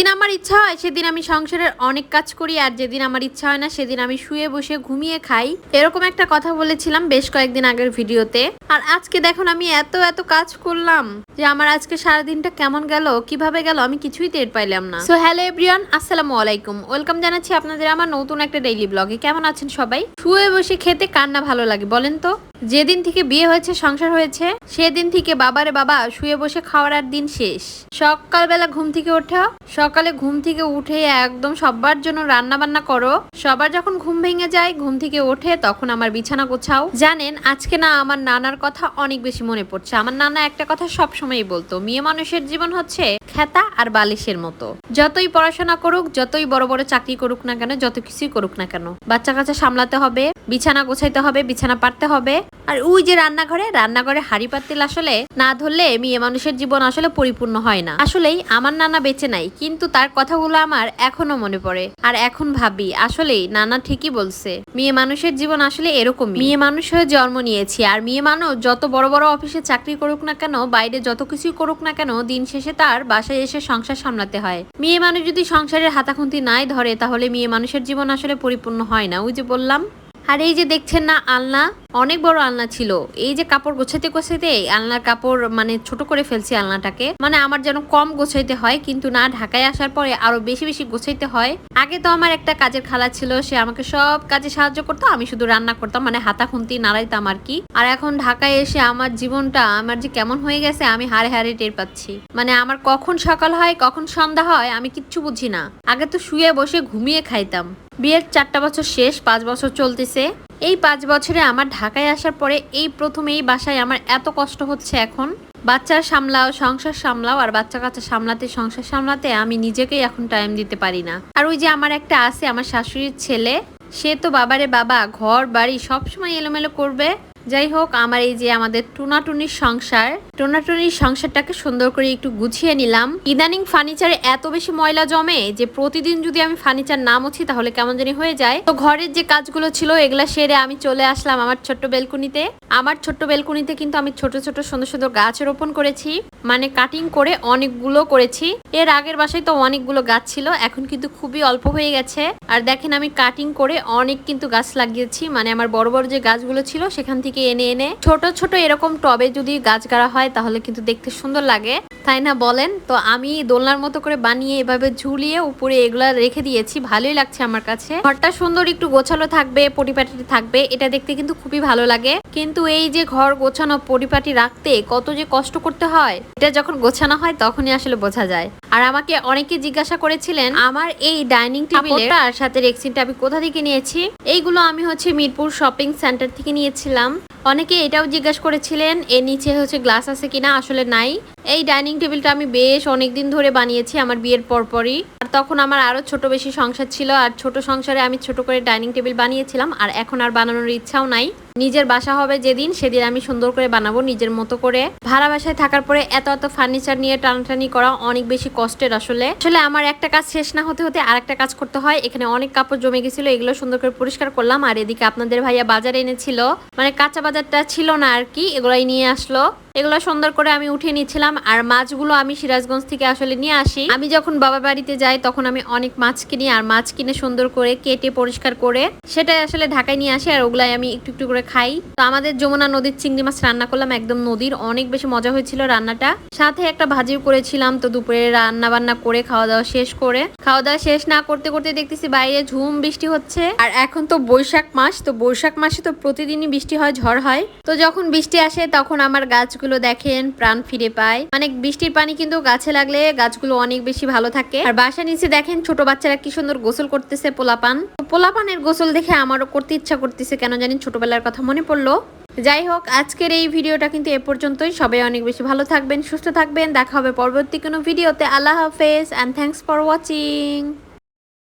যেদিন আমার ইচ্ছা হয়, সেদিন আমি সংসারের অনেক কাজ করি, আর যেদিন আমার ইচ্ছা হয় না, সেদিন আমি শুয়ে বসে ঘুমিয়ে খাই। এরকম একটা কথা বলেছিলাম বেশ কয়েকদিন আগের ভিডিওতে। আর আজকে দেখুন, আমি এত এত কাজ করলাম যে আমার আজকে সারাদিনটা কেমন গেল, কীভাবে গেল, আমি কিছুই টের পাইলাম না। সো হ্যালো এভরিওয়ান আসসালামু আলাইকুম। ওয়েলকাম জানাচ্ছি আপনাদের আমার নতুন একটা ডেইলি ব্লগে কেমন আছেন সবাই? শুয়ে বসে খেতে কান্না ভালো লাগে, বলেন তো? যেদিন থেকে বিয়ে হয়েছে, সংসার হয়েছে, সেদিন থেকে বাবারে বাবা শুয়ে বসে খাওয়ার আর দিন শেষ। সকালবেলা ঘুম থেকে ওঠা ঘুম থেকে উঠে একদম সবার জন্য রান্না বান্না করো। সবার যখন ঘুম ভেঙে যায়, ঘুম থেকে ওঠে, তখন আমার বিছানা গোছাও। জানেন, আজকে না আমার নানার কথা অনেক বেশি মনে পড়ছে। আমার নানা একটা কথা সব সময়ই বলতো, মেয়ে মানুষের জীবন হচ্ছে খেতা আর বালিশের মতো। যতই পড়াশোনা করুক, যতই বড় বড় চাকরি করুক না কেন, যত কিছুই করুক না কেন, বাচ্চা কাচ্চা সামলাতে হবে। বিছানা গোছাইতে হবে, বিছানা পারতে হবে। আর ওই যে রান্নাঘরে রান্নাঘরে হাড়ি পাতিল আসলে না ধরলে মেয়ে মানুষের জীবন আসলে পরিপূর্ণ হয় না। আসলেই আমার নানা বেঁচে নাই, কিন্তু তার কথাগুলো আমার এখনও মনে পড়ে। আর এখন ভাবি, আসলেই নানা ঠিকই বলছে, মেয়ে মানুষের জীবন আসলে এরকম মেয়ে মানুষ হয়ে জন্ম নিয়েছি, আর মেয়ে মানুষ যত বড় বড় অফিসে চাকরি করুক না কেন, বাইরে যত কিছুই করুক না কেন, দিন শেষে তার বাসায় এসে সংসার সামলাতে হয়। মেয়ে মানুষ যদি সংসারের হাতাখুন্তি নাই ধরে, তাহলে মেয়ে মানুষের জীবন আসলে পরিপূর্ণ হয় না। ওই যে বললাম আর এই যে দেখছেন না, আলনা, অনেক বড় আলনা ছিল। এই যে কাপড় গোছাইতে গোছাইতে আলনার কাপড় মানে ছোট করে ফেলছি আলনাটাকে। মানে আমার যেন কম গোছাইতে হয়, কিন্তু না, ঢাকায় আসার পরে আরও বেশি বেশি গোছাইতে হয়। আগে তো আমার একটা কাজের খালা ছিল, সে আমাকে সব কাজে সাহায্য করতো, আমি শুধু রান্না করতাম মানে হাতা খুন্তি নাড়াইতাম আর কি। আর এখন ঢাকায় এসে আমার জীবনটা আমার যে কেমন হয়ে গেছে, আমি হারে হারে টের পাচ্ছি। মানে আমার কখন সকাল হয়, কখন সন্ধ্যা হয়, আমি কিচ্ছু বুঝি না। আগে তো শুয়ে বসে ঘুমিয়ে খাইতাম। বিয়ের চারটা বছর শেষ, পাঁচ বছর চলতেছে। এই পাঁচ বছরে আমার ঢাকায় আসার পরে এই প্রথম এই বাসায় আমার এত কষ্ট হচ্ছে এখন। বাচ্চার সামলাও, সংসার সামলাও, আর বাচ্চা কাচ্চা সামলাতে, সংসার সামলাতে আমি নিজেকেই এখন টাইম দিতে পারি না। আর ওই যে আমার একটা আছে, আমার শাশুড়ির ছেলে, সে তো বাবারে বাবা, ঘর, বাড়ি সবসময় এলোমেলো করবে। যাই হোক, আমার এই যে আমাদের টুনাটুনির সংসার, টুনাটুনির সংসারটাকে সুন্দর করে একটু গুছিয়ে নিলাম। ইদানিং ফার্নিচারে এত বেশি ময়লা জমে যে প্রতিদিন যদি আমি ফার্নিচার না মুছি তাহলে কেমন জানি হয়ে যায়। তো ঘরের যে কাজগুলো ছিল এগুলা সেরে আমি চলে আসলাম আমার ছোট্ট বেলকুনিতে। আমার ছোট্ট বেলকুনিতে কিন্তু আমি ছোট ছোট, সুন্দর সুন্দর গাছ রোপণ করেছি। মানে কাটিং করে অনেকগুলো করেছি। এর আগের বাসায় তো অনেকগুলো গাছ ছিল, এখন কিন্তু খুবই অল্প হয়ে গেছে। আর দেখেন আমি কাটিং করে অনেক কিন্তু গাছ লাগিয়েছি। মানে আমার বড় বড় যে গাছগুলো ছিল সেখান থেকে এনে এনে ছোট ছোট এরকম টবে যদি গাছ গাড়া হয় তাহলে কিন্তু দেখতে সুন্দর লাগে। তাই না বলেন? তো আমি দোলনার মতো করে বানিয়ে এভাবে ঝুলিয়ে উপরে এগুলা রেখে দিয়েছি। ভালোই লাগছে আমার কাছে। ঘরটা সুন্দর একটু গোছালো থাকবে পরিপাটি থাকবে। এটা দেখতে কিন্তু খুবই ভালো লাগে। কিন্তু এই যে ঘর গোছানো পরিপাটি রাখতে কত যে কষ্ট করতে হয়। এটা যখন গোছানো হয় তখনই আসলে বোঝা যায়। আর আমাকে অনেকে জিজ্ঞাসা করেছিলেন আমার এই ডাইনিং টেবিলটা আর সাথে রেক্সিনটা আমি কোথা থেকে নিয়েছি? এইগুলো আমি হচ্ছে মিরপুর শপিং সেন্টার থেকে নিয়েছিলাম। অনেকে এটাও জিজ্ঞাসা করেছিলেন এর নিচে হচ্ছে গ্লাস আছে কিনা? আসলে নাই। এই ডাইনিং টেবিলটা আমি বেশ অনেক দিন ধরে বানিয়েছি আমার বিয়ের পরপরই। আর তখন আমার আরও ছোট বেশি সংসার ছিল, আর ছোট সংসারে আমি ছোট করে ডাইনিং টেবিল বানিয়েছিলাম, আর এখন আর বানানোর ইচ্ছাও নাই। নিজের বাসা হবে যেদিন, সেদিন আমি সুন্দর করে বানাবো নিজের মতো করে। ভাড়া বাসায় থাকার পরে এত এত ফার্নিচার নিয়ে টানাটানি করা অনেক বেশি কষ্টের আসলে। আসলে আমার একটা কাজ শেষ না হতে হতে আরেকটা কাজ করতে হয়। এখানে অনেক কাপড় জমে গেছিল, এগুলো সুন্দর করে পরিষ্কার করলাম, আর এদিকে আপনাদের ভাইয়া বাজারে এনেছিল। মানে কাঁচা বাজারটা ছিল না আর কি, এগুলাই নিয়ে আসলো। এগুলো সুন্দর করে আমি উঠিয়ে নিচ্ছিলাম, আর মাছগুলো আমি সিরাজগঞ্জ থেকে আসলে নিয়ে আসি। আমি যখন বাবা বাড়িতে যাই, তখন আমি অনেক মাছ কিনি, আর মাছ কিনে সুন্দর করে কেটে পরিষ্কার করে সেটাই আসলে ঢাকায় নিয়ে আসি, আর ওগুলাই আমি একটু একটু করে খাই। তো আমাদের যমুনা নদীর চিংড়ি মাছ রান্না করলাম একদম নদীর, অনেক বেশি মজা হয়েছিল রান্নাটা। সাথে একটা ভাজিও করেছিলাম, তো দুপুরে রান্না বান্না করে খাওয়া দাওয়া শেষ করে। খাওয়া দাওয়া শেষ না করতে করতে দেখতেছি বাইরে ঝুম বৃষ্টি হচ্ছে, আর এখন তো বৈশাখ মাস, তো বৈশাখ মাসে তো প্রতিদিনই বৃষ্টি হয়, ঝড় হয়। তো যখন বৃষ্টি আসে, তখন আমার গাছগুলো দেখেন, প্রাণ ফিরে পায়। মানে বৃষ্টির পানি কিন্তু গাছে লাগলে গাছগুলো অনেক বেশি ভালো থাকে। আর বাসা নিচে দেখেন, ছোট বাচ্চারা কি সুন্দর গোসল করতেছে পোলাপান। পোলাপানের গোসল দেখে আমারও করতে ইচ্ছা করতেছে, কেন জানি ছোটবেলার কথা মনে পড়ল। যাই হোক, আজকের এই ভিডিওটা কিন্তু এ পর্যন্তই। সবাই অনেক বেশি ভালো থাকবেন, সুস্থ থাকবেন। দেখা হবে পরবর্তী কোনো ভিডিওতে। আল্লাহ হাফেজ অ্যান্ড থ্যাংকস ফর ওয়াচিং